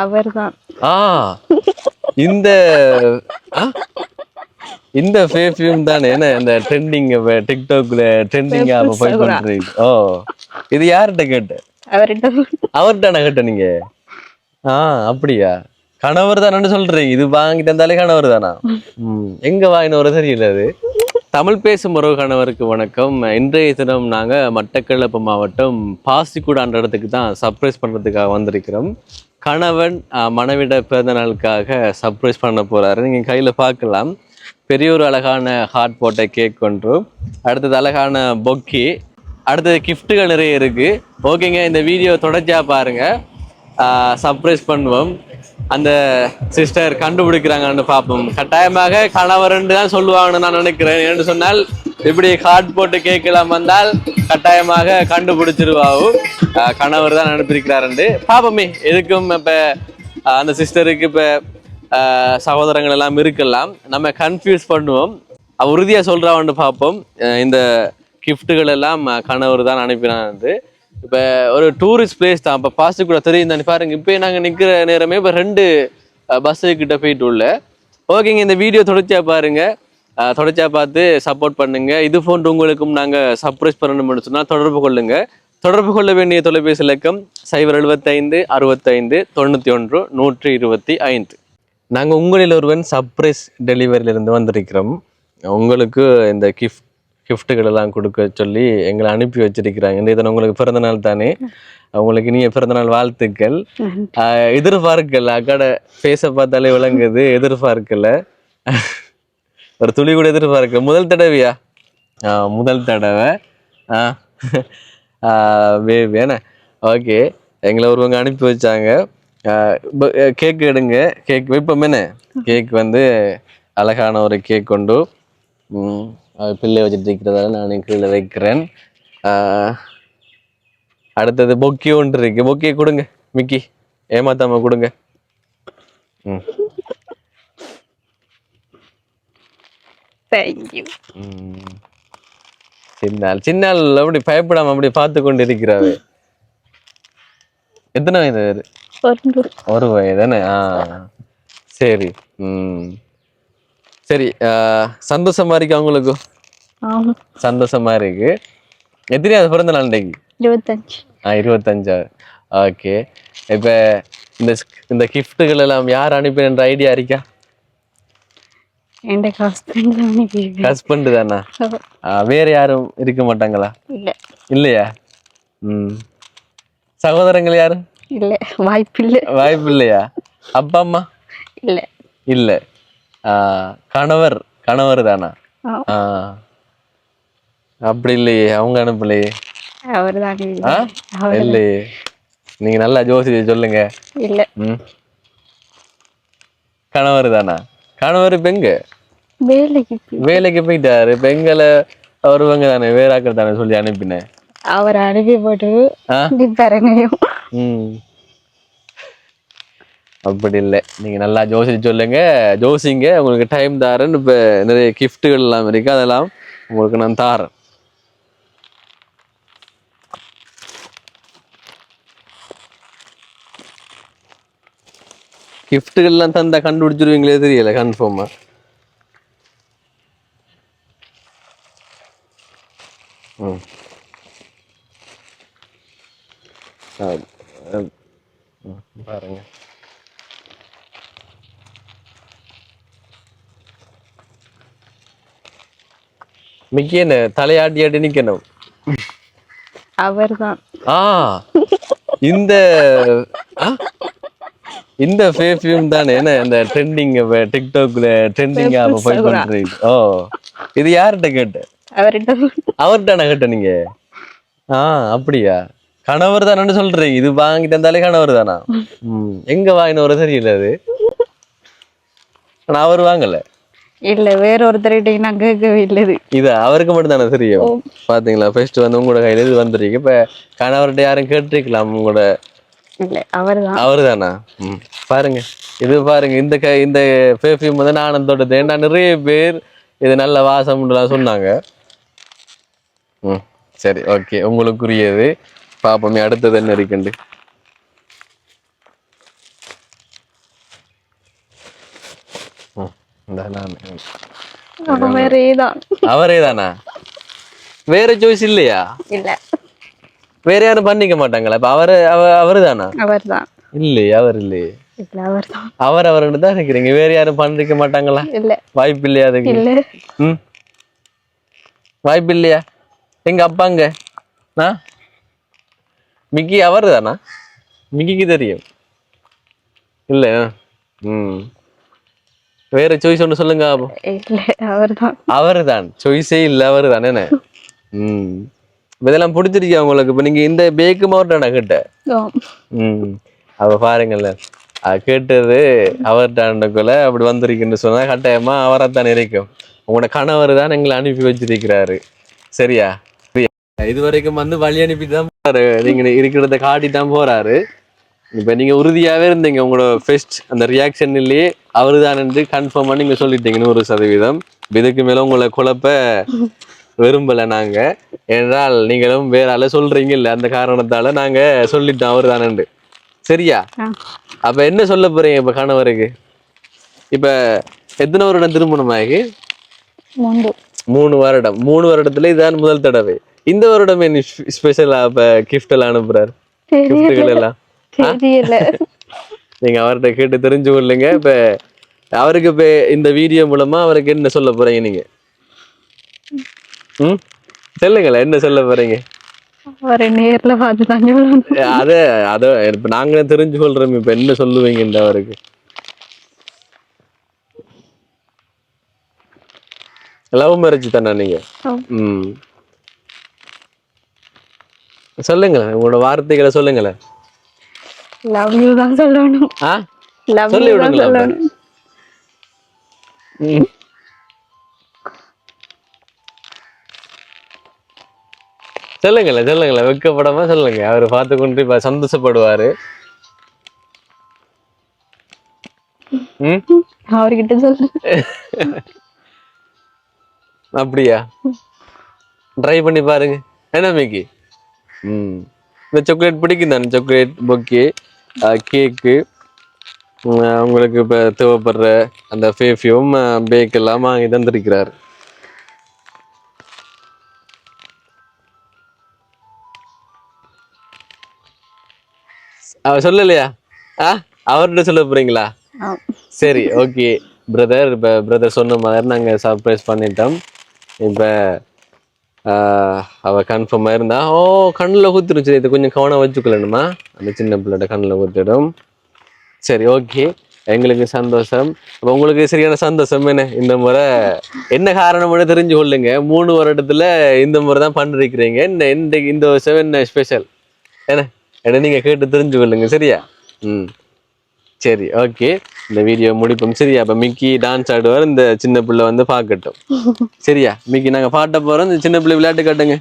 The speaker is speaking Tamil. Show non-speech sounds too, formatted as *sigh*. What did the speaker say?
அவர்தான். ஆ இந்த? இந்த பெர்ஃப்யூம் தானே என்ன இந்த ட்ரெண்டிங் டிக்டாக்ல Perfume போய் Sakura. பண்றீங்க ஓ இது யார்கிட்ட கேட்ட? அவர்கிட்ட அவர்கிட்ட கேட்ட நீங்க. ஆ அப்படியா? கணவர் தானே சொல்றீங்க. இது வாங்கிட்டு வந்தாலே கணவர் தானா? எங்க வாங்கினவர தெரியல அது. தமிழ் பேசும் உறவு கணவருக்கு வணக்கம். இன்றைய தினம் நாங்க மட்டக்களப்பு மாவட்டம் பாசிக்குடான்ற இடத்துக்கு தான் சர்ப்ரைஸ் பண்றதுக்காக வந்திருக்கிறோம். கணவன் மனைவிட பிறந்த நாளுக்காக சர்ப்ரைஸ் பண்ண போகிறாரு நீங்கள் கையில் பார்க்கலாம். பெரிய ஒரு அழகான ஹார்ட் போட்ட கேக் ஒன்றும் அடுத்தது அழகான பொக்கி. அடுத்தது கிஃப்ட்டுகள் நிறைய இருக்குது ஓகேங்க இந்த வீடியோ தொடர்ச்சியாக பாருங்கள் சர்ப்ரைஸ் பண்ணுவோம். அந்த சிஸ்டர் கண்டுபிடிக்கிறாங்கன்னு பார்ப்போம். கட்டாயமாக கணவர்ன்னு தான் சொல்லுவாங்கன்னு நான் நினைக்கிறேன். என்று சொன்னால் இப்படி ஹார்ட் போட்டு கேட்கலாம் வந்தால் கட்டாயமாக கண்டுபிடிச்சிருவாவும் கணவர் தான் அனுப்பியிருக்கிறாருண்டு. பாப்போமே எதுக்கும் இப்போ அந்த சிஸ்டருக்கு இப்போ சகோதரங்கள் எல்லாம் இருக்கலாம். நம்ம கன்ஃபியூஸ் பண்ணுவோம். உறுதியாக சொல்கிறான்னு பார்ப்போம். இந்த கிஃப்ட்டுகள் எல்லாம் கணவர் தான் அனுப்பினான் இப்போ ஒரு டூரிஸ்ட் பிளேஸ் தான். இப்போ பாஸ்ட்டு கூட தெரியும் தானே. பாருங்க இப்போ நாங்கள் நிற்கிற நேரமே இப்போ ரெண்டு பஸ்ஸு கிட்ட போயிட்டு உள்ள. ஓகேங்க இந்த வீடியோ தொடர்ச்சியா பாருங்க. தொடர்ச்சியாக தொடர்ச்சியா பார்த்து சப்போர்ட் பண்ணுங்க. இது போன்று உங்களுக்கும் நாங்கள் சர்ப்ரைஸ் பண்ணணும்னு சொன்னால் தொடர்பு கொள்ளுங்கள் தொடர்பு கொள்ள வேண்டிய தொலைபேசி இலக்கம் சைபர் எழுபத்தைந்து அறுபத்தைந்து தொண்ணூற்றி ஒன்று நூற்றி இருபத்தி ஐந்து. நாங்கள் உங்களில் ஒருவன் சர்ப்ரைஸ் டெலிவரியிலிருந்து வந்திருக்கிறோம். உங்களுக்கு இந்த கிஃப்ட் கிஃப்ட்டுகள் எல்லாம் கொடுக்க சொல்லி எங்களை அனுப்பி வச்சிருக்கிறாங்க. இந்த இதன் உங்களுக்கு பிறந்தநாள் தானே? உங்களுக்கு இனிய பிறந்தநாள் வாழ்த்துக்கள். ஆஹ் எதிர்பார்க்கல அக்கடை பேச பார்த்தாலே விளங்குது எதிர்பார்க்கல. ஒரு துளி கூட எதிர்பார்க்க முதல் தடவையா? ஆஹ் முதல் தடவை. வே- வேணா. ஓகே. எங்களை ஒருவங்க அனுப்பி வச்சாங்க. கேக் எடுங்க. கேக் வைப்போம் என்ன? கேக் வந்து அழகான ஒரு கேக் கொண்டு பிள்ளை வச்சுட்டு இருக்கிறதால நான் கீழே வைக்கிறேன். அடுத்தது பொக்கி ஒன்று இருக்கு. பொக்கியை கொடுங்க மிக்கி ஏமாத்தாம கொடுங்க. ம். தேங்க்யூ ம். சின்னாள் சின்னாள் அப்படி பயப்படாம அப்படி பார்த்து கொண்டு இருக்கிறாவே எத்தனை வயது? ஒரு வயதானே? ஆ. சரி. ம். சரி சந்தோஷமா இருக்கு அவங்களுக்கு சந்தோஷமா இருக்கு. எத்தனையாவது பிறந்த நாள் இன்றைக்கு இருபத்தஞ்சு. ஆ இருபத்தஞ்சா? ஓகே. இப்போ இந்த இந்த கிஃப்ட்டுகள் எல்லாம் யார் அனுப்பின ஐடியா இருக்கா? என் ஹஸ்பண்ட் ஹஸ்பண்ட் தானா? வேற யாரும் இருக்க மாட்டாங்களா? இல்லை. இல்லையா? ம். சகோதரங்கள் யாரும் இல்லை. வாய்ப்பில்லை. வாய்ப்பு இல்லையா அப்பா அம்மா? இல்லை. இல்லை. கணவர் கணவர் தானா. அப்படி இல்லையே. அவங்க அனுப்பலையே. அவர் தான் இல்லையே. நீங்க நல்லா ஜோசி சொல்லுங்க. இல்லை. கணவர் தானா? கணவர் இப்ப எங்க வேலைக்கு வேலைக்கு போயிட்டாரு. இப்ப எங்களை வருவாங்க தானே வேறாக்கள் தானே சொல்லி அனுப்பினேன் அவர் அனுப்பி போட்டு ஆ? தரணையும் ம். அப்படி இல்லை. நீங்க நல்லா ஜோசி சொல்லுங்க. ஜோசிங்க உங்களுக்கு டைம் தாரேன்னு இப்ப நிறைய கிஃப்ட்டுகள் எல்லாம் இருக்கு. அதெல்லாம் உங்களுக்கு நான் தாரேன். கிஃப்ட்டுகள்லாம் தந்தா கண்டுபிடிச்சிருவீங்களே தெரியல கன்ஃபார்மா ம். பாருங்க. மிக்கி என்ன தலையாட்டி ஆட்டி நிக்கணும்? அவர் தான் ஆ இந்த? இந்த பெர்ஃப்யூம் தானே? என்ன இந்த ட்ரெண்டிங் டிக்டாக்ல ட்ரெண்டிங்கா Perfume போய். பண்றீங்க ஓ இது யார்கிட்ட கேட்ட? அவர்கிட்ட அவர்கிட்ட கேட்ட நீங்க? ஆ அப்படியா? கணவர் தானே சொல்றீங்க. இது வாங்கிட்டு வந்தாலே கணவர் தானா? எங்க வாங்கினவர தெரியல அது? ஆனா அவர் வாங்கல? இல்லை வேற ஒருத்தர்கிட்ட நான் கேட்கவே இல்லை இது. இது அவருக்கு மட்டும் தானே தெரியும்? பாத்தீங்களா? ஃபர்ஸ்ட் வந்து உங்களோட கையில இது வந்துருக்கு. இப்ப கணவர்கிட்ட யாரும் கேட்டிருக்கலாம் உங்களோட அவருதானா. பாருங்க. இது பாருங்க இந்த க இந்த பெர்ஃப்யூம் வந்து நானும் தொட்டது. ஏன்னா நிறைய பேர் இது நல்ல வாசம்லாம் சொன்னாங்க. ம் சரி ஓகே. உங்களுக்குரியது. பாப்போமே அடுத்தது என்ன இருக்குண்டு? அவரே தானா வேற சாய்ஸ் இல்லையா? இல்ல. வேற யாரும் பண்ணிக்க மாட்டாங்களா? இப்ப அவரு அவ அவரு தானா அவர் தான் இல்லையே அவர் இல்லையே. இல்ல அவர் அவர்னு தான் இருக்கிறீங்க வேற யாரும் பண்ணிக்க மாட்டாங்களா? இல்ல. வாய்ப்பு இல்லையா அதுக்கு? இல்ல. ம்? வாய்ப்பு இல்லையா? எங்க அப்பாங்க ஆ? மிக்கி அவர் தானா மிக்கிக்கு தெரியும். இல்ல ம். வேற சாய்ஸ் ஒன்று சொல்லுங்க அவர் தான் அவர் தான் சாய்ஸே இல்லை அவர் தானே என்ன? ம். இதெல்லாம் பிடிச்சிருக்கா உங்களுக்கு? இப்போ நீங்க இந்த பேக்கு மாவட்டான கிட்ட ம். அவ பாருங்கள்ல. அது கேட்டது அவர்கிட்டக்குள்ள அப்படி வந்திருக்குன்னு சொன்னா கட்டாயமா அவரைத்தான் இருக்கும் உங்களோட கணவர் தான் எங்களை அனுப்பி வச்சிருக்கிறாரு. சரியா? இது வரைக்கும் வந்து வழி அனுப்பி தான் போறாரு. நீங்க இருக்கிறத காட்டி தான் போறாரு. இப்ப நீங்க உறுதியாவே இருந்தீங்க. உங்களோட ஃபெஸ்ட் அந்த ரியாக்ஷன்லயே அவரு தான் என்று கன்ஃபார்மா நீங்க சொல்லிட்டீங்க நூறு சதவீதம். இதுக்கு மேல உங்களை குழப்ப விரும்பல நாங்க. என்றால் நீங்களும் வேற ஆள சொல்றீங்க இல்ல அந்த காரணத்தால நாங்க சொல்லிட்டோம் அவரு தானண்டு சரியா. அப்ப என்ன சொல்ல போறீங்க இப்ப கணவருக்கு? இப்ப எத்தனை வருடம் திருமணமாகி? மூணு வருடம். மூணு வருடத்துல இதான் முதல் தடவை. இந்த வருடம் என்ன ஸ்பெஷலா இப்ப கிஃப்ட் எல்லாம் அனுப்புறாரு? கிஃப்ட்டுகள் எல்லாம்? நீங்க அவர்கிட்ட கேட்டு தெரிஞ்சு கொள்ளுங்க. இப்ப அவருக்கு இப்ப இந்த வீடியோ மூலமா அவருக்கு என்ன சொல்ல போறீங்க நீங்க? ம்? சொல்லுங்களேன் என்ன சொல்ல போறீங்க? அவரை நேர்ல பார்த்து தான் அத அத இப்ப நாங்களே தெரிஞ்சு கொள்றோம் இப்ப என்ன சொல்லுவீங்க இந்த அவருக்கு. லவ் மேரேஜ் தானே நீங்க. ம். சொல்லுங்களேன் உங்களோட வார்த்தைகளை சொல்லுங்களேன் லவ் யூ தான் சொல்லணும். ஆ? லவ் சொல்லி விடுங்களேன் சொல்லுங்களேன் சொல்லுங்களேன் வெக்கப்படாம சொல்லுங்க. அவர் பார்த்து கொண்டு இப்ப சந்தோஷப்படுவாரு. அவர்கிட்ட சொல்லு. அப்படியா? ட்ரை பண்ணி பாருங்க. என்ன மிக்கி? ம். இந்த சாக்லேட் பிடிக்கும் தானே சாக்லேட் பொக்கே கேக்கு உங்களுக்கு இப்போ தேவைப்படுற அந்த ஃபேஃபியும் பேக் எல்லாம் வாங்கி தந்திருக்கிறார். அவர் சொல்லலையா? ஆ? அவர்கிட்ட சொல்ல போறீங்களா. சரி ஓகே பிரதர் இப்போ பிரதர் சொன்ன மாதிரி நாங்கள் சர்ப்ரைஸ் பண்ணிட்டோம். இப்போ அவ கன்ஃபார்மாக இருந்தா ஓ கண்ணில் குத்திருச்சு இது கொஞ்சம் கவனம் வச்சுக்கலணுமா? அந்த சின்ன பிள்ளைட கண்ணில் குத்திடும். சரி ஓகே எங்களுக்கு சந்தோஷம். அப்ப உங்களுக்கு சரியான சந்தோஷம் என்ன? இந்த முறை என்ன காரணம்னு தெரிஞ்சு கொள்ளுங்க. மூணு வருடத்துல இந்த முறை தான் பண்ணிருக்கிறீங்க. என்ன இந்த இந்த வருஷம் என்ன ஸ்பெஷல் என்ன? என்ன நீங்க கேட்டு தெரிஞ்சு கொள்ளுங்க சரியா? ம். சரி ஓகே. இந்த வீடியோ முடிப்போம் சரியா? அப்ப மிக்கி டான்ஸ் ஆடுவார் இந்த சின்ன பிள்ளை வந்து பார்க்கட்டும். *laughs* சரியா? மிக்கி நாங்க பாட்ட போறோம் இந்த சின்ன பிள்ளை விளையாட்டு காட்டுங்க.